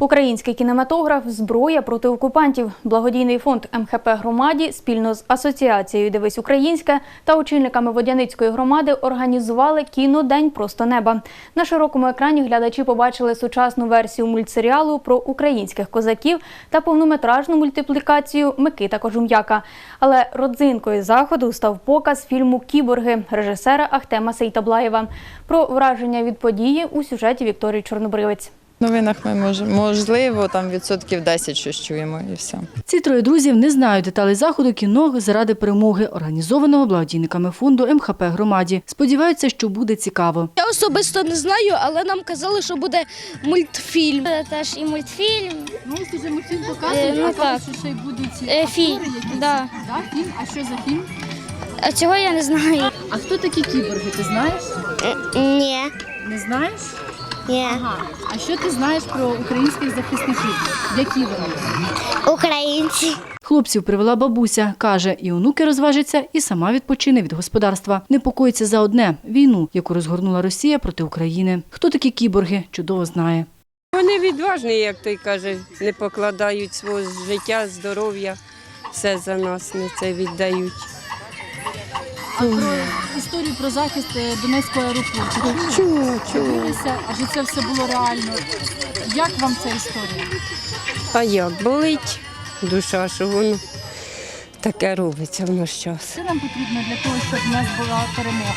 Український кінематограф зброя проти окупантів. Благодійний фонд МХП громаді спільно з асоціацією Дивись Українське та очільниками Водяницької громади організували кінодень Просто неба. На широкому екрані глядачі побачили сучасну версію мультсеріалу про українських козаків та повнометражну мультиплікацію Микита Кожум'яка. Але родзинкою заходу став показ фільму Кіборги режисера Ахтема Сейтаблаєва. Про враження від події у сюжеті Вікторії Чорнобривець. В новинах ми мож- можливо там відсотків 10 щось чуємо і все. Ці троє друзів не знають деталей заходу кіно заради перемоги, організованого благодійниками фонду МХП громаді. Сподіваються, що буде цікаво. Я особисто не знаю, але нам казали, що буде мультфільм. Це теж і мультфільм, Ну, ось вже мультфільм Е, показують, ну а так. що ще й будуть Е, фільм, актори якісь. да. Да, фільм. А що за фільм? а цього я не знаю. А хто такі кіборги? Ти знаєш? Ні. Не знаєш? Ні. Ага. А що ти знаєш про українських захисників? Які вони? Українці. Хлопців привела бабуся. Каже, і онуки розважаться, і сама відпочине від господарства. Непокоїться за одне війну, яку розгорнула Росія проти України. Хто такі кіборги, чудово знає. Вони відважні, як той каже, не покладають свого життя, здоров'я, все за нас не це віддають. А про історію про захист е, Донецького аеропорту. Чому, чому? Дивилися, адже це все було реально. Як вам ця історія? А як болить душа, що воно таке робиться в наш час. Що нам потрібно для того, щоб в нас була перемога?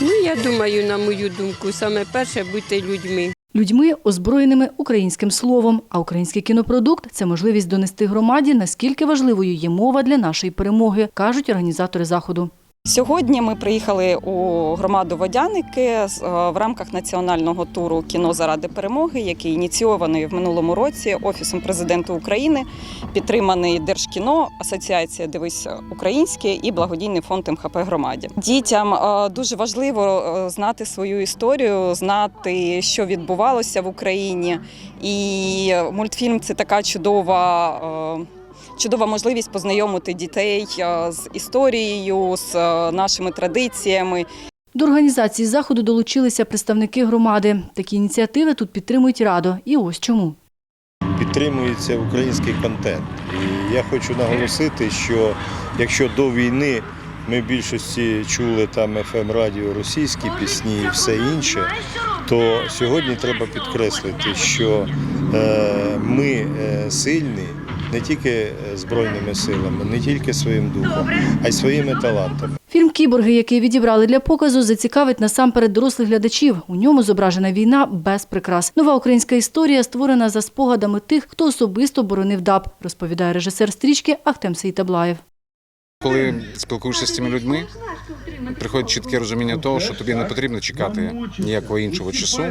Ну, я думаю, на мою думку, саме перше бути людьми. Людьми, озброєними українським словом. А український кінопродукт це можливість донести громаді, наскільки важливою є мова для нашої перемоги, кажуть організатори заходу. Сьогодні ми приїхали у громаду Водяники е, в рамках національного туру Кіно заради перемоги, який ініційований в минулому році Офісом президента України, підтриманий Держкіно, Асоціація Дивись Українське і благодійний фонд МХП громаді. Дітям е, дуже важливо е, знати свою історію, знати, що відбувалося в Україні. І мультфільм це така чудова. Чудова можливість познайомити дітей е, з історією, з е, нашими традиціями. До організації заходу долучилися представники громади. Такі ініціативи тут підтримують радо. І ось чому. підтримується український контент. І я хочу наголосити, що якщо до війни ми в більшості чули там fm радіо російські пісні і все інше, то сьогодні треба підкреслити, що е, ми сильні не тільки е, збройними силами, не тільки своїм духом, а й своїми талантами. Фільм Кіборги, який відібрали для показу, зацікавить насамперед дорослих глядачів. У ньому зображена війна без прикрас. Нова українська історія створена за спогадами тих, хто особисто боронив ДАБ, розповідає режисер стрічки Ахтем Сейтаблаєв. Коли спілкуєшся з цими людьми, приходить чітке розуміння того, що тобі не потрібно чекати ніякого іншого часу,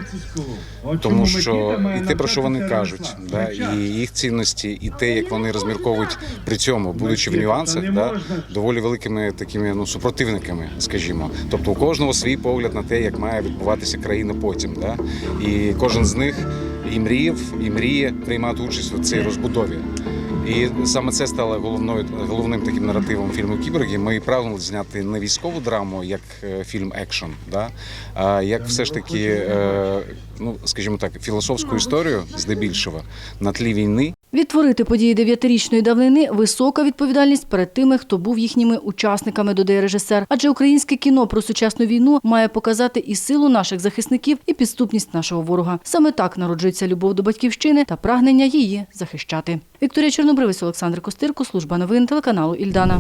тому що і те, про що вони кажуть, да, і їх цінності, і те, як вони розмірковують при цьому, будучи в нюансах, да, доволі великими такими ну супротивниками, скажімо. Тобто у кожного свій погляд на те, як має відбуватися країна потім. Да, і кожен з них і мріяв, і мріє приймати участь у цій розбудові. І саме це стало головною головним таким наративом фільму Кіборги. Ми прагнули зняти не військову драму, як е, фільм екшн, да? а як все ж таки, е, ну скажімо так, філософську історію здебільшого на тлі війни. Відтворити події дев'ятирічної давнини висока відповідальність перед тими, хто був їхніми учасниками, додає режисер. Адже українське кіно про сучасну війну має показати і силу наших захисників, і підступність нашого ворога. Саме так народжується любов до батьківщини та прагнення її захищати. Вікторія Чорнобривець, Олександр Костирко, служба новин телеканалу Ільдана.